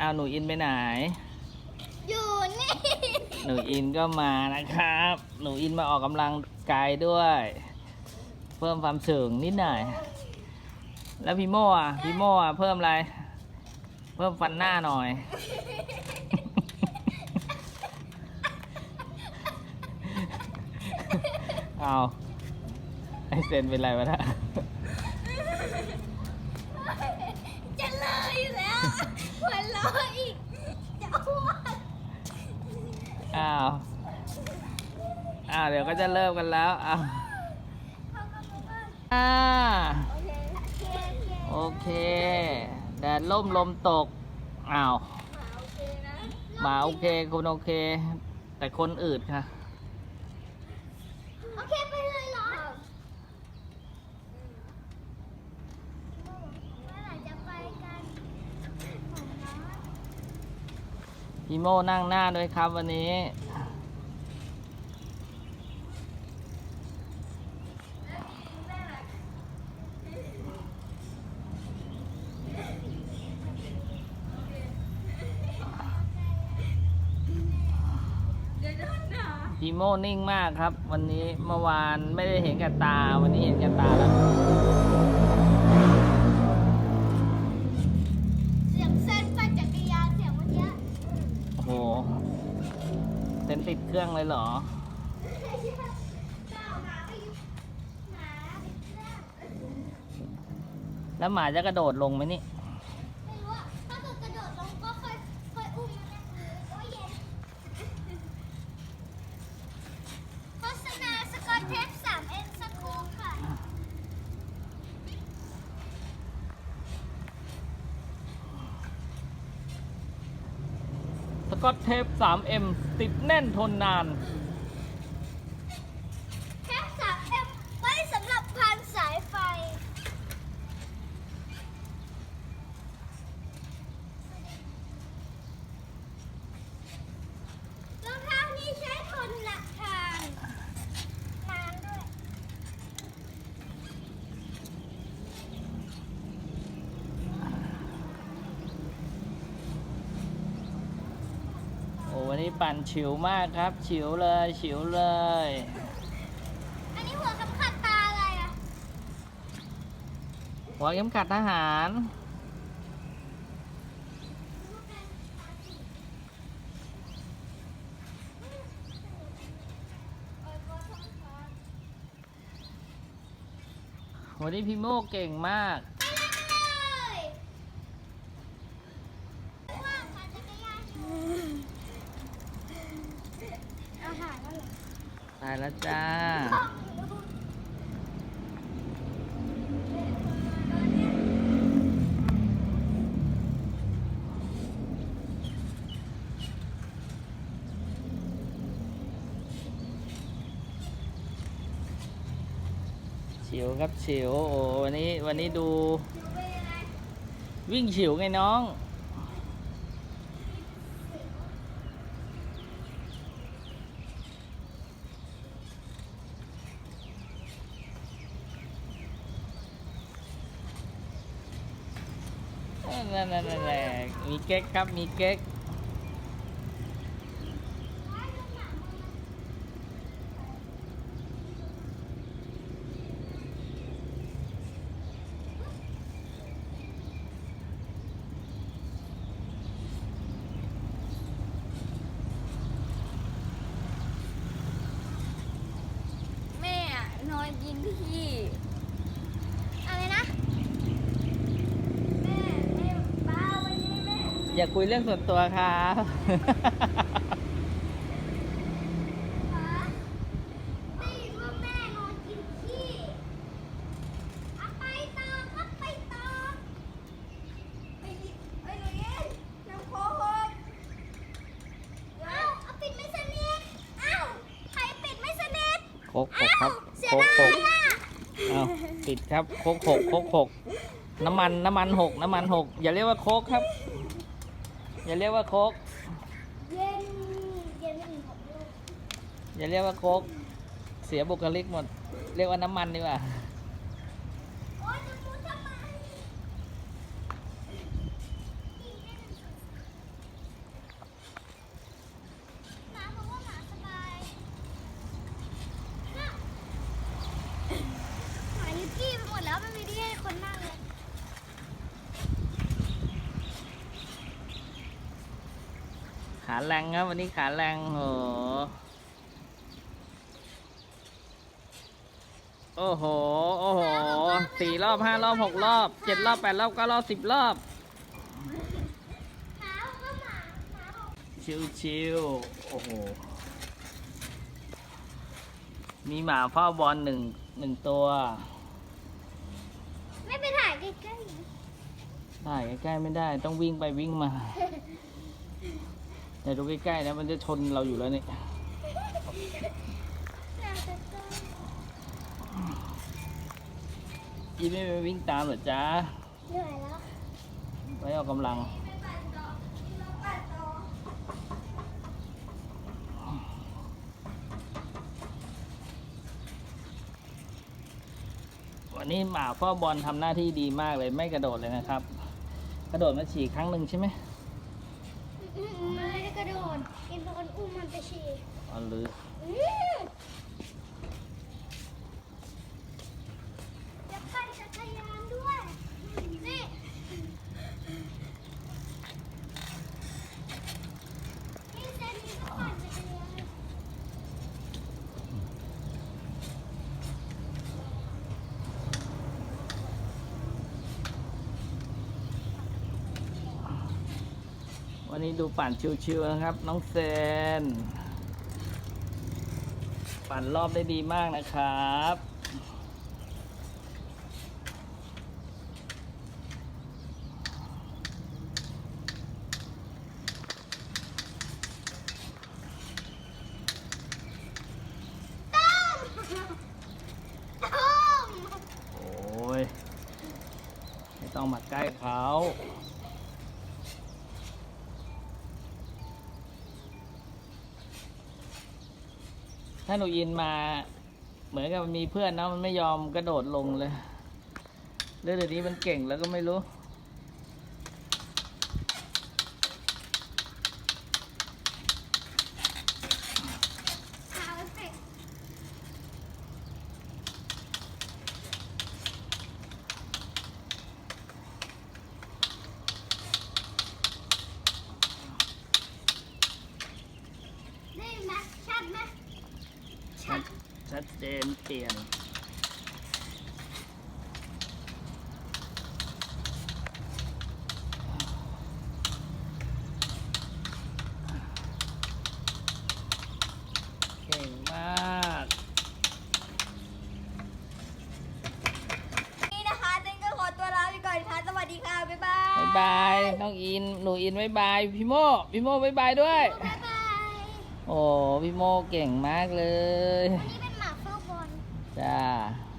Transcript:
อ้าวหนูอินไปไหน อยู่นี่ หนูอินก็มานะครับ หนูอินมาออกกำลังกายด้วย เพิ่มความสูงนิดหน่อย แล้วพี่โม่อะพี่โม่อะเพิ่มอะไร เพิ่มฟันหน้าหน่อย เอาไอเซนเป็นไรวะนะจะเลยอยู่แล้ว หัวเราะอีกจะอ้วกอ้าว อ้าว เดี๋ยวก็จะเริ่มกันแล้ว อ้าวเข้ามาบ้านอ่าโอเคโอเคโอเค แดดล่มลมตก อ้าว หมาโอเคนะ หมาโอเค คุณโอเค แต่คนอื่นค่ะ โอเคไปเลยเหรอเมื่อไหร่จะไปกันของน้อง พี่โมนั่งหน้าด้วยครับวันนี้ พี่โมนิ่งมากครับ วันนี้เมื่อวานไม่ได้เห็นกับตา วันนี้เห็นกับตาแล้ว ติดเครื่องเลยเหรอ แล้วหมาจะกระโดดลงไหมนี่ ไม่รู้อะถ้าเกิดกระโดดลงก็ค่อยค่อยอุ้มมันนะโอ้ยเย็นโฆษณาสกอตเทป3เอ็นสกูค่ะ ส กอตเทป 3M ติดแน่นทนนาน เทป3เอ็มไว้สำหรับพันสายไฟ รองเท้านี้ใช้ทนหนักทานนานด้วย โอ้วันนี้ ปั่นฉิวมากครับฉิวเลยฉิวเลย อันนี้หัวสำคัญตาอะไรอะหัวเข็มขัดทหาร วันนี้พี่โมเก่งมาก ไปเลยว่างปั่นจักรยานอยู่อาหารก็เหรอ ตายแล้วจ้า เฉิวครับเฉิวโอ้วันนี้วันนี้ดู วิ่งเฉิวไงน้อง นั่นนั่นมีเก๊กครับ มีเก๊กแม่นอนยิงพี่ อะไรนะ แม่แม่ป้าวันนี้แม่ อย่าคุยเรื่องส่วนตัวครับป้าได้ยินว่าแม่นอนกินขี้เอาไปต่อก็ไปต่อไปดิไปหนูเย็นน้ำโคหกเอ้าเอาปิดไม่สนิทเอ้าใครปิดไม่สนิทโคกหกครับเสียโคกดาหยกอะเอาติดครับโคกหกโคกหกน้ำมันน้ำมันหกน้ำมันหกอย่าเรียกว่าโคกครับ อย่าเรียกว่าโคกเย็นเย็นอีกหกลูกอย่าเรียกว่าโคกเสียบุคลิกหมด เรียกว่าน้ำมันดีกว่า โอ๊ยจะพูดทำไม แรงครับวันนี้ขาแรงโอ้โหโอ้โห โอ้โหสี่รอบห้ารอบหกรอบเจ็ดรอบแปดรอบเก้ารอบสิบรอบเท้าก็หมาหมาบอกชิวชิวๆโอ้โห มีหมาเฝ้าบอลหนึ่งหนึ่งตัว ไม่ไปถ่ายใกล้ได้ใกล้ๆไม่ได้ต้องวิ่งไปวิ่งมาๆ แต่ดูใกล้ๆนะมันจะชนเราอยู่แล้วนี่ยอีไม่ไปวิ่งตามเหรอจ๊ะเหนื่อยแล้วไว้ออกกำลังวันนี้หมาเฝ้าบอลทำหน้าที่ดีมากเลยไม่กระโดดเลยนะครับ กระโดดมาฉี่ครั้งหนึ่งใช่ไหม มมันไม่ได้กระโดดอินเป็นคนอุ้มมันไปฉี่อ๋อหรือ อืมจะปั่นจักรยานด้วย นี่ นี่เซนนี่ก็ปั่นจักรยาน วันนี้ดูปั่นชิวๆนะครับ น้องเซน ปั่นรอบได้ดีมากนะครับต้องต้องโอ้ยไม่ต้องมาใกล้เขา ถ้าหนูยินมา เหมือนกับมีเพื่อนนะมันไม่ยอมกระโดดลงเลยเรื่องเดี๋ยวนี้มันเก่งแล้วก็ไม่รู้ ขาเอฟเฟกต์นี่ไหมชัดไหมชัด ชัด เจนเปลี่ยน เก่งมาก นี่นะคะเต้นก็ขอตัวลาไปก่อนค่ะ สวัสดีค่ะ บ๊ายบายบายบาย น้องอิน หนูอินบายบาย พี่โมพี่โมบายบายด้วย บ๊ายบาย โอ้พี่โมเก่งมากเลยวันนี้ 对。